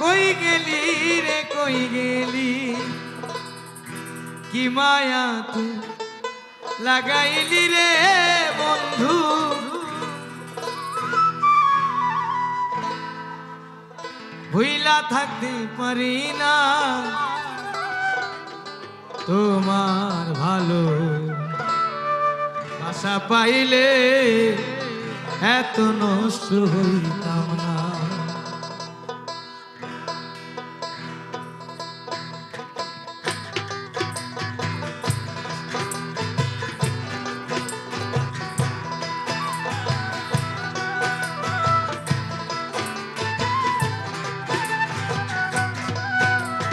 কই গেলি রে, কই গেলি? কি মায়া তুই লাগাইলি রে, বন্ধু? ভুইলা থাকতে পারি না। তোমার ভালো আশা পাইলে এত নষ্ট হইতাম।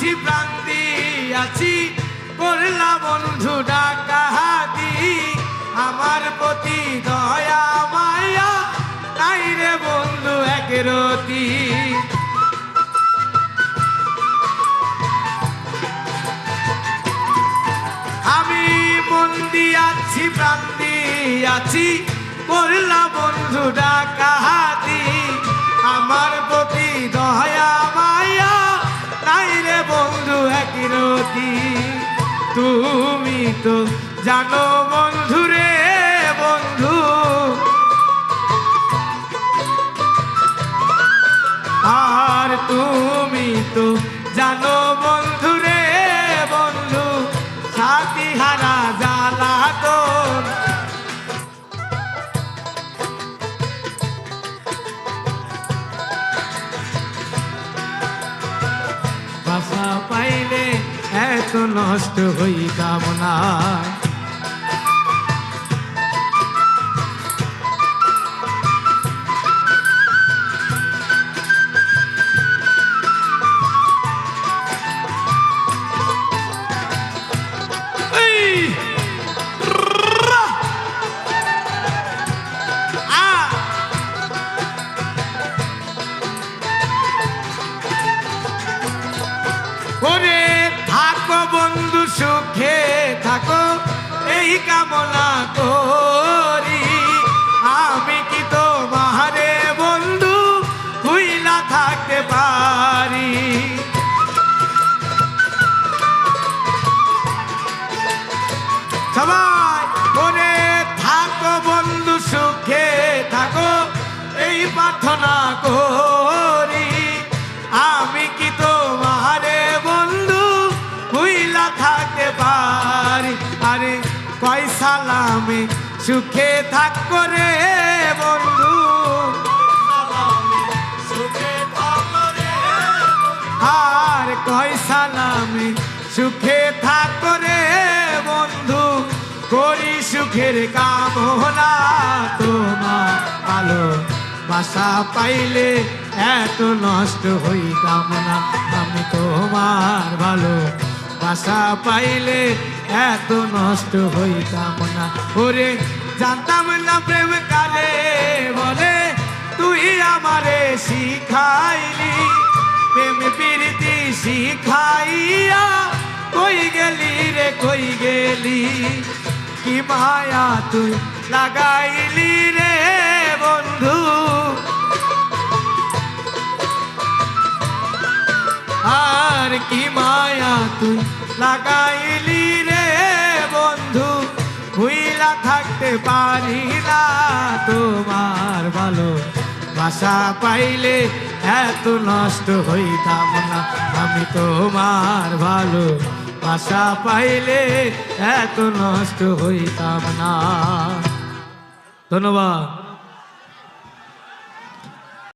আছি, প্রান্তি আছি করলা বন্ধু ডাকাহাতি আমার প্রতি দয়া মায়া নাই রে বন্ধু এক রতি। আমি মন্দি আছি প্রান্তি আছি করলা বন্ধু ডাকাহাতি আমার প্রতি রতি তুমি তো জানো বন্ধু রে বন্ধু। আর তুমি তো জানো বন্ধু নষ্ট হইতাম না। সুখে থাকো, এই কামনা করি। আমি কি তো বাহারে বন্ধু ভুইলা থাকতে পারি? সবাই ওরে থাকো বন্ধু, সুখে থাকো, এই প্রার্থনা করি। কয় সালামে সুখে থাক রে বন্ধু। আর কয় সালামে সুখে থাক রে বন্ধু। করি সুখের কামনা তোমার আলো বাসা পাইলে এত নষ্ট হইতাম না। আমি তোমার ভালো বাসা পাইলে এত নষ্ট হইতাম না। ওরে, জানতাম না প্রেম কালে বলে, তুই আমারে শিখাইলি। প্রেম প্রীতি শিখাইয়া কই গেলি রে, কই গেলি? কি মায়া তুই লাগাইলি রে, বন্ধু? আর কি মায়া তুই লাগাইলি থাকতে পারি না তোমার ভালো বাসা পাইলে এত নষ্ট হইতাম না। আমি তোমার ভালো বাসা পাইলে এত নষ্ট হইতাম না। ধন্যবাদ।